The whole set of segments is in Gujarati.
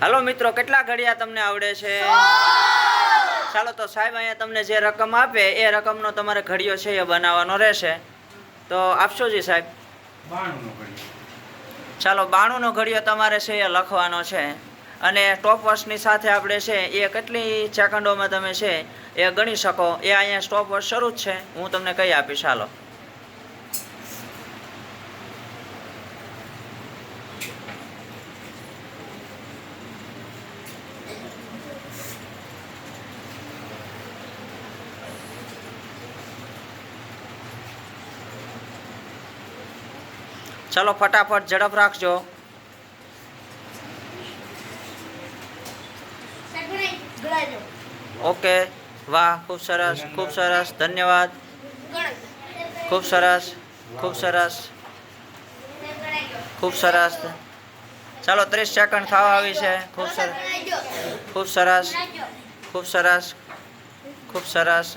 હાલો મિત્રો કેટલા ઘડિયા તમને આવડે છે? ચાલો તો સાહેબ અહીંયા તમને જે રકમ આપે એ રકમનો તમારે ઘડિયો છે એ બનાવવાનો રહેશે. તો આપશો જી સાહેબ? ચાલો બાણુંનો ઘડિયો તમારે છે એ લખવાનો છે. અને સ્ટોપ વર્ષની સાથે આપણે છે એ કેટલી સેકન્ડોમાં તમે છે એ ગણી શકો. એ અહીંયા સ્ટોપ વર્ષ શરૂ જ છે. હું તમને કહી આપીશ ચાલો ચાલો ફટાફટ ઝડપ રાખજો. ઓકે વાહ, ખૂબ સરસ ખૂબ સરસ, ધન્યવાદ. ખૂબ સરસ ખૂબ સરસ. ખૂબ સરસ. ચાલો ત્રીસ સેકન્ડ થવા આવી છે. ખૂબ સરસ ખૂબ સરસ ખૂબ સરસ ખૂબ સરસ.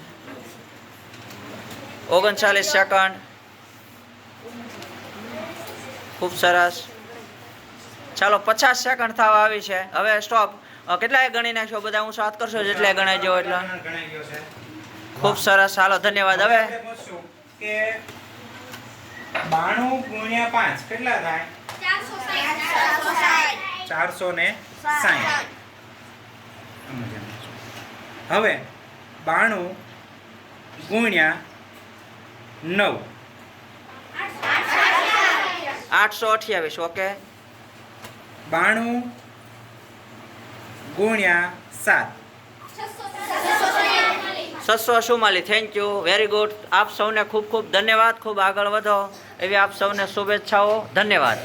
ઓગણચાલીસ સેકન્ડ ખૂબ સરસ. ચાલો પચાસ સેકન્ડ થવા આવી છે. હવે સ્ટોપ કેટલાય ગણી નાખશો બધા હું સાત કરશો જેટલા ગણાઈ જાઓ એટલા. ગણાઈ ગયો છે ખૂબ સરસ. ચાલો ધન્યવાદ. હવે કે બાણું ગુણ્યા પાંચ કેટલા થાય? ચારસો ને હવે બાણું ગુણ્યા નવ. આઠસો અઠ્યાવીસ ઓકે બાણું ગુણ્યા સાત. છસો સુમાલી થેન્ક યુ વેરી ગુડ આપ સૌને ખૂબ ખૂબ ધન્યવાદ ખૂબ આગળ વધો. એવી આપ સૌને શુભેચ્છાઓ ધન્યવાદ.